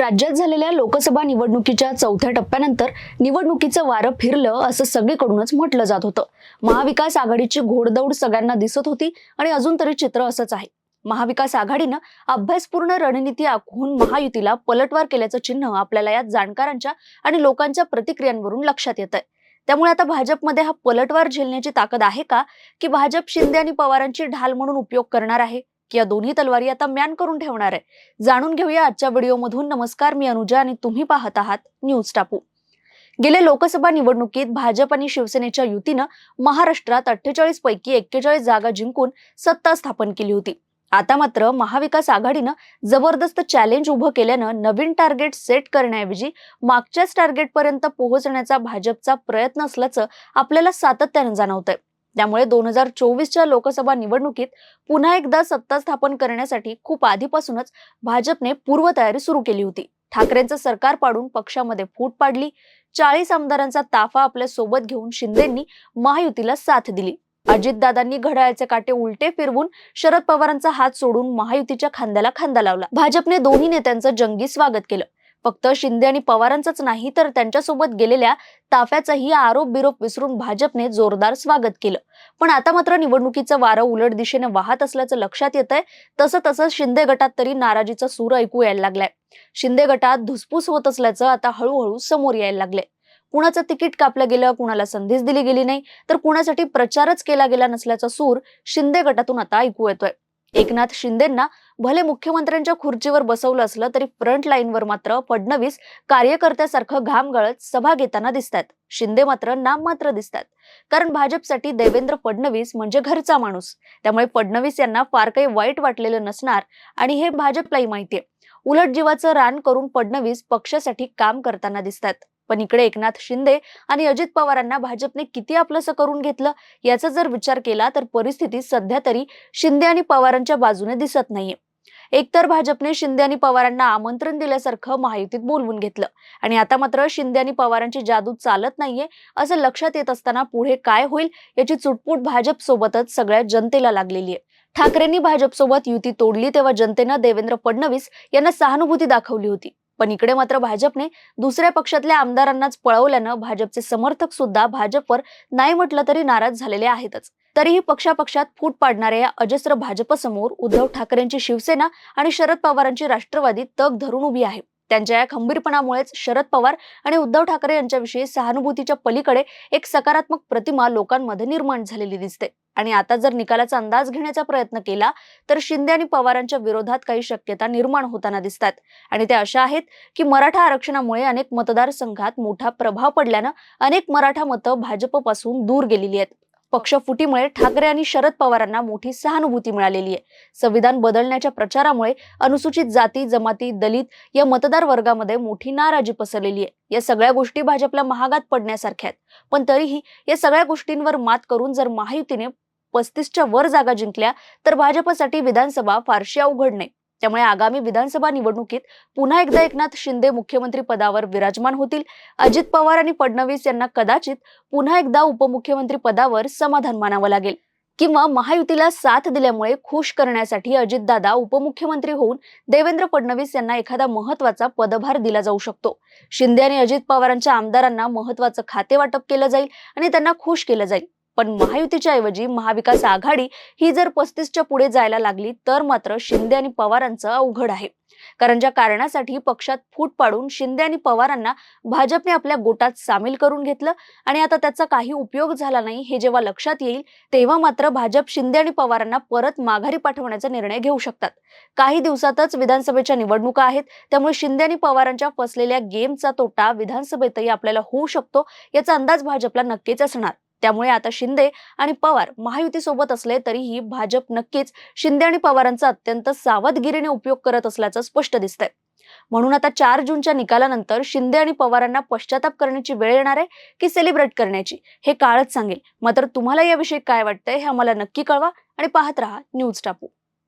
राज्यात झालेल्या लोकसभा निवडणुकीच्या चौथ्या टप्प्यानंतर निवडणुकीचं वारं फिरलं असं सगळीकडूनच म्हटलं जात होतं. महाविकास आघाडीची घोडदौड सगळ्यांना दिसत होती आणि अजून तरी चित्र असंच आहे. महाविकास आघाडीनं अभ्यासपूर्ण रणनीती आखून महायुतीला पलटवार केल्याचं चिन्ह आपल्याला यात जाणकारांच्या आणि लोकांच्या प्रतिक्रियांवरून लक्षात येत आहे त्यामुळे आता भाजपमध्ये हा पलटवार झेलण्याची ताकद आहे का? की भाजप शिंदे आणि पवारांची ढाल म्हणून उपयोग करणार आहे? की या दोन्ही तलवारी आता म्यान करून ठेवणार आहे. जाणून घेऊया आजच्या व्हिडिओमधून. नमस्कार मी अनुजा आणि तुम्ही पाहत आहात न्यूज टापू. गेल्या लोकसभा निवडणुकीत भाजप आणि शिवसेनेच्या युतीनं महाराष्ट्रात अठ्ठेचाळीस पैकी एक्केचाळीस जागा जिंकून सत्ता स्थापन केली होती. आता मात्र महाविकास आघाडीनं जबरदस्त चॅलेंज उभं केल्यानं नवीन टार्गेट सेट करण्याऐवजी मागच्याच टार्गेटपर्यंत पोहोचण्याचा भाजपचा प्रयत्न असल्याचं आपल्याला सातत्यानं जाणवतंय. त्यामुळे दोन हजार चोवीसच्या लोकसभा निवडणुकीत पुन्हा एकदा सत्ता स्थापन करण्यासाठी खूप आधीपासूनच भाजपने पूर्वतयारी सुरू केली होती. ठाकरेंचं सरकार पाडून पक्षामध्ये फूट पाडली. चाळीस आमदारांचा ताफा आपल्यासोबत घेऊन शिंदेंनी महायुतीला साथ दिली. अजितदादांनी घड्याळचे काटे उलटे फिरवून शरद पवारांचा हात सोडून महायुतीच्या खांद्याला खांदा लावला. भाजपने दोन्ही नेत्यांचं जंगी स्वागत केलं. फक्त शिंदे आणि पवारांचंच नाही तर त्यांच्यासोबत गेलेल्या ताफ्याचाही आरोप बिरोप विसरून भाजपने जोरदार स्वागत केलं. पण आता मात्र निवडणुकीचं वारं उलट दिशेने वाहत असल्याचं लक्षात येत आहे तसं तसं शिंदे गटात तरी नाराजीचा सूर ऐकू यायला लागलाय. शिंदे गटात धुसफूस होत असल्याचं आता हळूहळू समोर यायला लागलंय. कुणाचं तिकीट कापलं गेलं कुणाला संधीच दिली गेली नाही तर कुणासाठी प्रचारच केला गेला नसल्याचा सूर शिंदे गटातून आता ऐकू येतोय. एकनाथ शिंदेंना भले मुख्यमंत्र्यांच्या खुर्चीवर बसवलं असलं तरी फ्रंट लाईनवर मात्र फडणवीस कार्यकर्त्यासारखं घाम गळत सभा घेताना दिसतात शिंदे मात्र नाममात्र दिसतात कारण भाजपसाठी देवेंद्र फडणवीस म्हणजे घरचा माणूस. त्यामुळे फडणवीस यांना फार काही वाईट वाटलेलं नसणार आणि हे भाजपलाही माहितीये. उलट जीवाचं रान करून फडणवीस पक्षासाठी काम करताना दिसतात पण इकडे एकनाथ शिंदे आणि अजित पवारांना भाजपने किती आपलंसं करून घेतलं याचा जर विचार केला तर परिस्थिती सध्या तरी शिंदे आणि पवारांच्या बाजूने दिसत नाहीये. एकतर भाजपने शिंदे आणि पवारांना आमंत्रण दिल्यासारखं महायुतीत बोलवून घेतलं आणि आता मात्र शिंदे आणि पवारांची जादू चालत नाहीये असं लक्षात येत असताना पुढे काय होईल याची चुटपूट भाजप सोबतच सगळ्या जनतेला लागलेली आहे. ठाकरेंनी भाजपसोबत युती तोडली तेव्हा जनतेनं देवेंद्र फडणवीस यांना सहानुभूती दाखवली होती. पण इकडे मात्र भाजपने दुसऱ्या पक्षातल्या आमदारांनाच पळवल्यानं भाजपचे समर्थक सुद्धा भाजपवर नाही म्हटलं तरी नाराज झालेले आहेतच. तरीही पक्षापक्षात फूट पाडणाऱ्या या अजस्र भाजपसमोर उद्धव ठाकरेंची शिवसेना आणि शरद पवारांची राष्ट्रवादी तग धरून उभी आहे. त्यांच्या या खंबीरपणामुळेच शरद पवार आणि उद्धव ठाकरे यांच्याविषयी सहानुभूतीच्या पलीकडे एक सकारात्मक प्रतिमा लोकांमध्ये निर्माण झालेली दिसते. आणि आता जर निकालाचा अंदाज घेण्याचा प्रयत्न केला तर शिंदे आणि पवारांच्या विरोधात काही शक्यता निर्माण होताना दिसतात. आणि त्या अशा आहेत की मराठा आरक्षणामुळे अनेक मतदारसंघात मोठा प्रभाव पडल्यानं अनेक मराठा मतं भाजपपासून दूर गेलेली आहेत. पक्षफुटीमुळे ठाकरे आणि शरद पवारांना मोठी सहानुभूती मिळालेली आहे. संविधान बदलण्याच्या प्रचारामुळे अनुसूचित जाती जमाती दलित या मतदार वर्गामध्ये मोठी नाराजी पसरलेली आहे. या सगळ्या गोष्टी भाजपला महागात पडण्यासारख्या आहेत. पण तरीही या सगळ्या गोष्टींवर मात करून जर महायुतीने पस्तीसच्या वर जागा जिंकल्या तर भाजपसाठी विधानसभा फारशी अवघड नाही. त्यामुळे आगामी विधानसभा निवडणुकीत पुन्हा एकदा एकनाथ शिंदे मुख्यमंत्री पदावर विराजमान होतील. अजित पवार आणि फडणवीस यांना कदाचित पुन्हा एकदा उपमुख्यमंत्री पदावर समाधान मानावं लागेल. किंवा महायुतीला साथ दिल्यामुळे खुश करण्यासाठी अजितदादा उपमुख्यमंत्री होऊन देवेंद्र फडणवीस यांना एखादा महत्त्वाचा पदभार दिला जाऊ शकतो. शिंदे आणि अजित पवारांच्या आमदारांना महत्वाचं खाते वाटप केलं जाईल आणि त्यांना खुश केलं जाईल. पण महायुतीच्या ऐवजी महाविकास आघाडी ही जर पस्तीसच्या पुढे जायला लागली तर मात्र शिंदे आणि पवारांचं अवघड आहे. कारण ज्या कारणासाठी पक्षात फूट पाडून शिंदे आणि पवारांना भाजपने आपल्या गोटात सामील करून घेतलं आणि आता त्याचा काही उपयोग झाला नाही हे जेव्हा लक्षात येईल तेव्हा मात्र भाजप शिंदे आणि पवारांना परत माघारी पाठवण्याचा निर्णय घेऊ शकतात. काही दिवसातच विधानसभेच्या निवडणुका आहेत त्यामुळे शिंदे आणि पवारांच्या फसलेल्या गेमचा तोटा विधानसभेतही आपल्याला होऊ शकतो याचा अंदाज भाजपला नक्कीच असणार. त्यामुळे आता शिंदे आणि पवार महायुती सोबत असले तरीही भाजप नक्कीच शिंदे आणि पवारांचा अत्यंत सावधगिरीने उपयोग करत असल्याचं स्पष्ट दिसतंय. म्हणून आता चार जूनच्या निकालानंतर शिंदे आणि पवारांना पश्चाताप करण्याची वेळ येणार आहे की सेलिब्रेट करण्याची हे काळच सांगेल. मात्र तुम्हाला याविषयी काय वाटतंय हे आम्हाला नक्की कळवा आणि पाहत राहा न्यूज टापू.